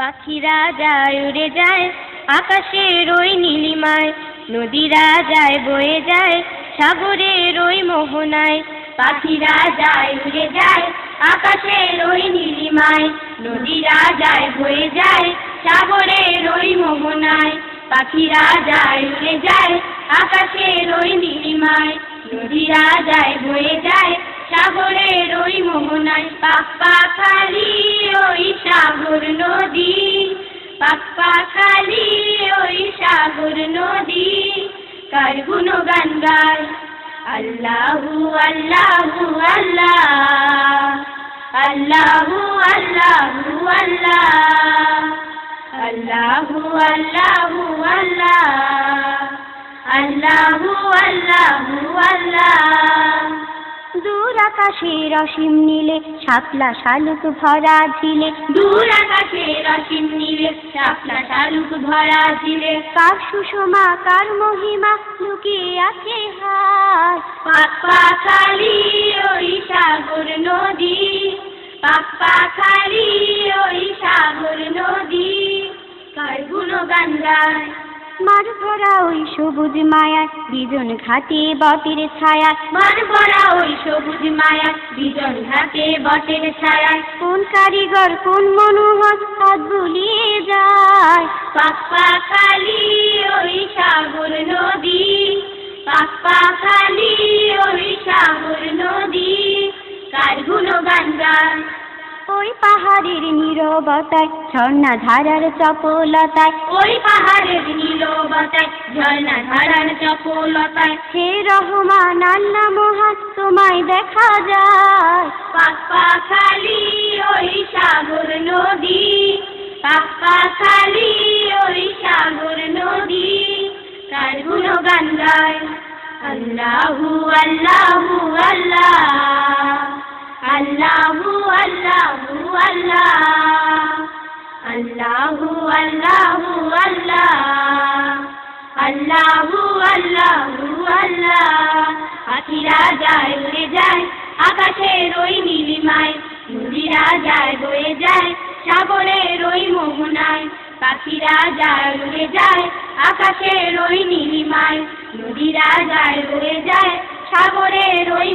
পাখিরা যায়, উড়ে যায়, আকাশের ওই নীলিমায়, নদীরা যায়, বয়ে যায়, সাগরের ওই মোহনায়। পাখিরা যায়, উড়ে যায়, আকাশের ওই নীলিমায়, নদীরা যায়, বয়ে যায়, সাগরের ওই মোহনায়। পাখিরা যায়, উড়ে যায়, আকাশের ওই নীলিমায়, নদীরা যায়, বয়ে যায়, সাগরের ওই মোহনায়। পাপ্পা খালি সাগর নদী পাপ্পা খালি ওই সাগর নদী, কার গুণগান গায়? আল্লাহু আল্লাহু, আল্লাহ। আল্লাহু আল্লাহু, আল্লাহ। আল্লাহু আল্লাহু, আল্লাহ। আল্লাহু আল্লাহু, আল্লাহ। দূর আকাশের অসীম নীলে শাপলা শালুক ভরা ঝিলে। দূর আকাশের অসীম নীলে শাপলা শালুক ভরা ঝিলে। কার সুষমা কার মহিমা লুকিয়ে আছে হার পাপ্পা খালি ওই সাগর নদী পাপ্পা খালি ওই সাগর নদী। কার গুণগান গায়? মার ভরা ওই সবুজ মায়া, বিজন ঘাটে বটের ছায়া। মার ভরা ওই সবুজ মায়া, বিজন ঘাটে বটের ছায়া। কোন কারিগর, কোন মনোহর, হাত বুলিয়ে যায়। পাক খালি পাহাড়ের নীরবতায় ঝর্ণা ধারার চপলতায়। ওই পাহাড়ের নীরবতায় ঝর্ণা ধারার চপলতায়। হে রহমান আল্লাহ মহান তোমায় দেখা যায়। পাপ্পা খালি ওই সাগর নদী পাপ্পা খালি ওই সাগর নদী। তার গুণগান গায় আল্লাহু আল্লাহ। আল্লাহু, আল্লাহ, আল্লাহু আল্লাহু, আল্লাহ পাখিরা যায় উড়ে যায়, আকাশের ওই নীলিমায়, নদীরা যায় বয়ে যায়, সাগরের ওই মোহনায়, পাখিরা যায় উড়ে যায়, আকাশের ওই নীলিমায়, নদীরা যায় বয়ে যায়, সাগরের ওই